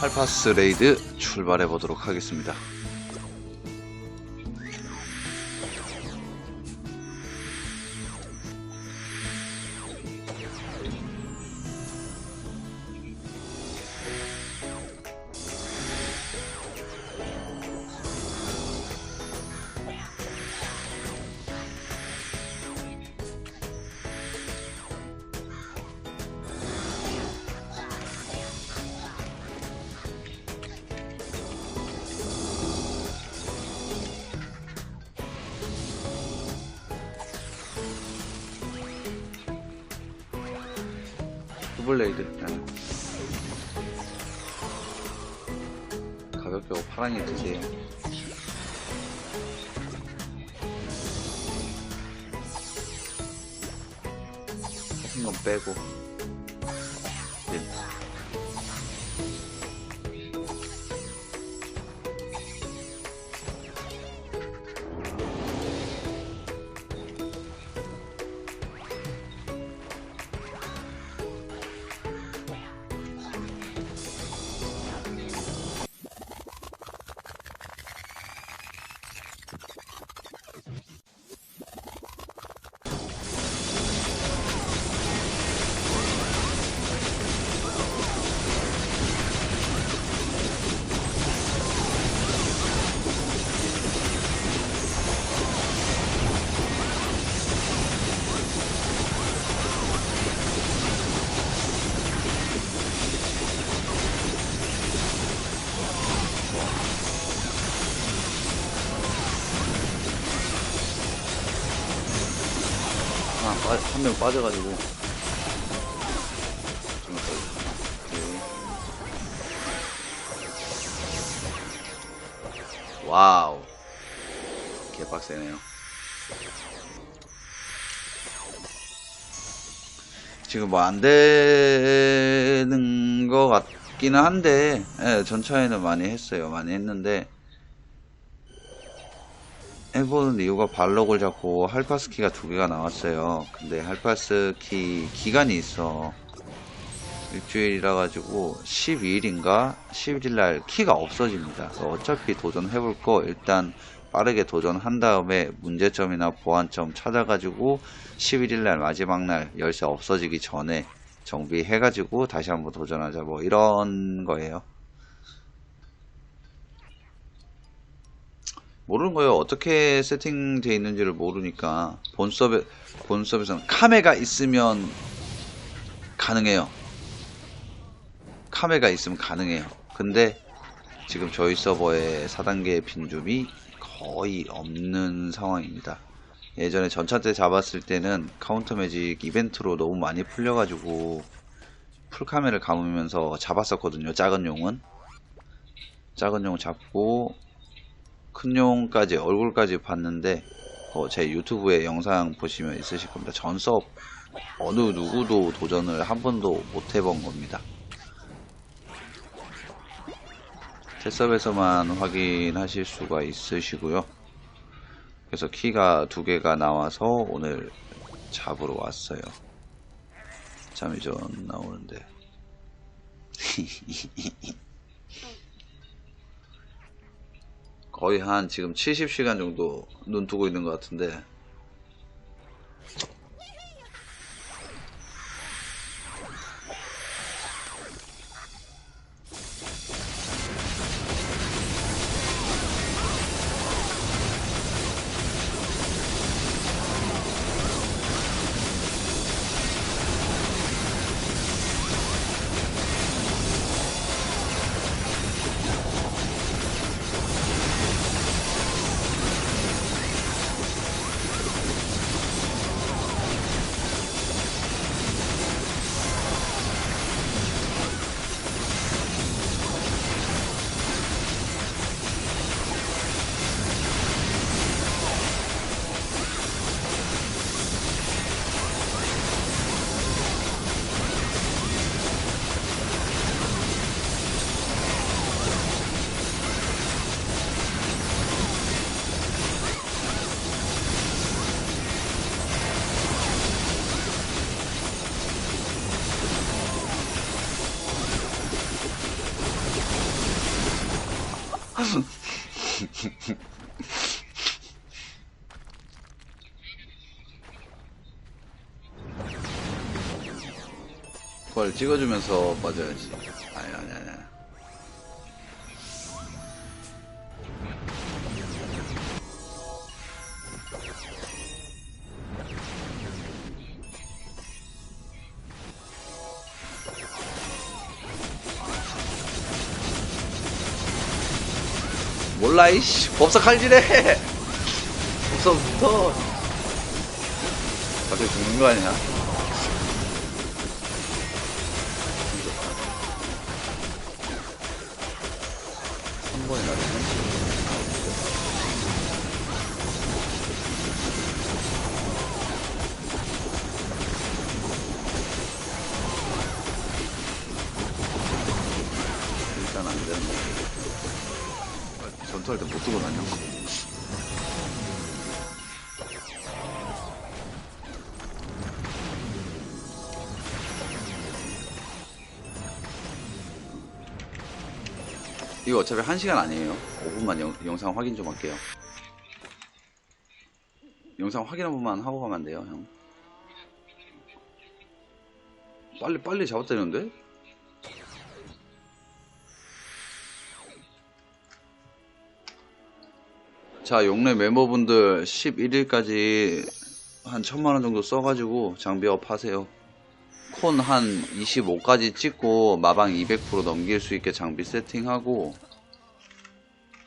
할파스 레이드 출발해 보도록 하겠습니다. 투블레이드 네. 가볍게 하고 파랑이 드세요. 하신 건 빼고. 아, 한 명 빠져가지고. 와우. 개빡세네요. 지금 뭐 안 되는 것 같기는 한데, 예, 전차에는 많이 했어요. 많이 했는데, 해보는 이유가 발록을 잡고 할파스 키가 두 개가 나왔어요. 근데 할파스 키 기간이 있어. 일주일이라 가지고 12일인가 11일 날 키가 없어집니다. 어차피 도전해볼 거 일단 빠르게 도전한 다음에 문제점이나 보완점 찾아가지고 11일 날 마지막 날 열쇠 없어지기 전에 정비해가지고 다시 한번 도전하자 뭐 이런 거예요. 모르는 거예요. 어떻게 세팅되어 있는지를 모르니까 본 서버 본 서버에서는 카메가 있으면 가능해요. 카메가 있으면 가능해요. 근데 지금 저희 서버에 4단계 빈줌이 거의 없는 상황입니다. 예전에 전차 때 잡았을 때는 카운터 매직 이벤트로 너무 많이 풀려가지고 풀카메를 감으면서 잡았었거든요. 작은 용은. 작은 용 잡고 큰 용까지 얼굴까지 봤는데 어, 제 유튜브에 영상 보시면 있으실 겁니다. 전섭 어느 누구도 도전을 한 번도 못 해본 겁니다. 테스업에서만 확인하실 수가 있으시고요. 그래서 키가 두 개가 나와서 오늘 잡으러 왔어요. 잠이 좀 나오는데. 거의 한 지금 70시간 정도 눈 뜨고 있는 것 같은데 그걸 찍어주면서 빠져야지. 아니, 아니, 아니. 몰라, 이씨. 법사 칼질해! 법사부터. 갑자기 죽는 거 아니야? 한 번에 나르면 일단 안 되는 거. 전투할 때못 두고 다녀. 이거 어차피 한시간 아니에요. 5분만 영, 영상 확인 좀 할게요. 영상 확인 한 번만 하고 가면 안 돼요, 형. 빨리, 빨리 잡았다는데? 자, 용래 멤버분들 11일까지 한 천만원 정도 써가지고 장비업 하세요. 콘 한 25까지 찍고 마방 200% 넘길 수 있게 장비 세팅하고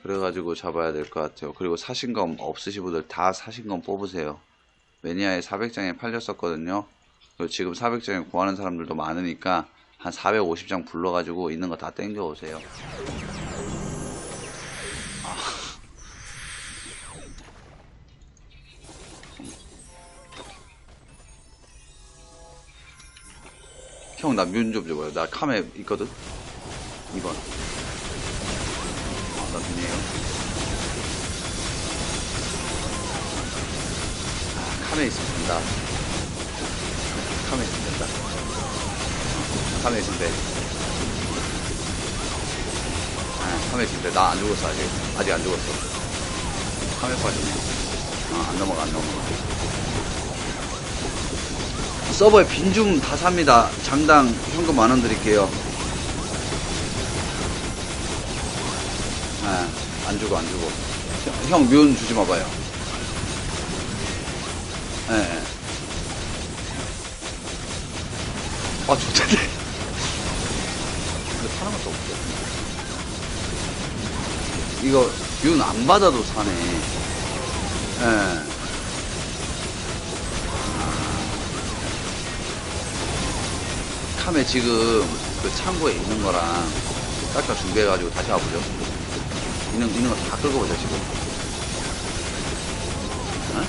그래가지고 잡아야 될 것 같아요. 그리고 사신 거 없으신 분들 다 사신 거 뽑으세요. 매니아에 400장에 팔렸었거든요. 그리고 지금 400장에 구하는 사람들도 많으니까 한 450장 불러가지고 있는 거 다 땡겨 오세요. 형, 나뮤좀 줘봐요. 나 카메 있거든? 2번. 아, 나 뮤네요. 아, 카메 있으면 된다. 카메 있으면 된다. 카메 있으면 돼. 아, 카메 있으면 돼. 나 안 죽었어, 아직. 아직 안 죽었어. 카메 빠지네. 아, 안 넘어가, 안 넘어가. 서버에 빈줌 다 삽니다. 장당 현금 만 원 드릴게요. 아, 안 주고 안 주고. 형 묘은 주지 마봐요. 예. 예. 아 좋던데. 근데 파는 것도 없죠. 이거 묘은 안 받아도 사네. 예. 카메 지금 그 창고에 있는 거랑 깎아 준비해가지고 다시 와보죠. 있는, 있는 거 다 끌고 보자, 지금. 어?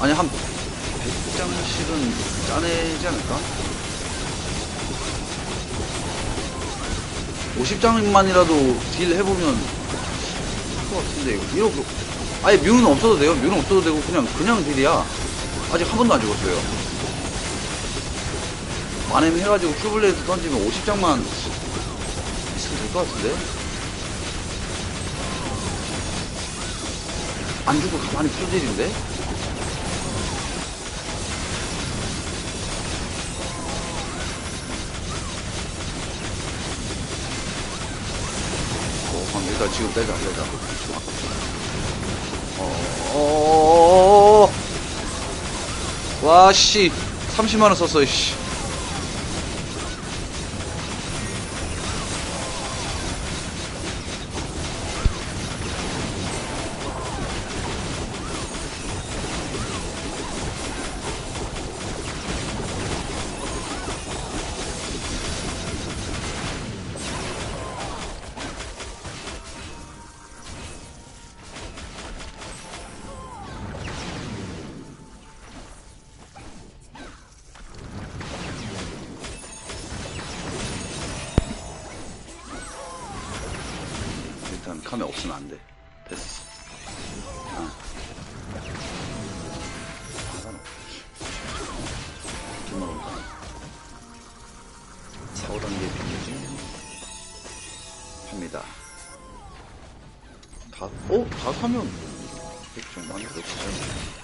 아니, 한 100장씩은 짜내지 않을까? 50장만이라도 딜 해보면 할것 같은데, 이거. 이렇게, 아예 뮤는 없어도 돼요. 뮤는 없어도 되고, 그냥, 그냥 딜이야. 아직 한 번도 안 죽었어요. 만엠 해가지고 큐블레이드 던지면 50장만 있으면 될 것 같은데? 안 죽고 가만히 풀딜인데? 어, 일단 지금 빼자, 빼자. 어, 어, 와, 씨. 30만원 썼어, 씨. 카메 없으면 안 돼. 됐어. 4, 5단계 비교지. 합니다. 다, 어? 다 사면 좀 많이 그렇지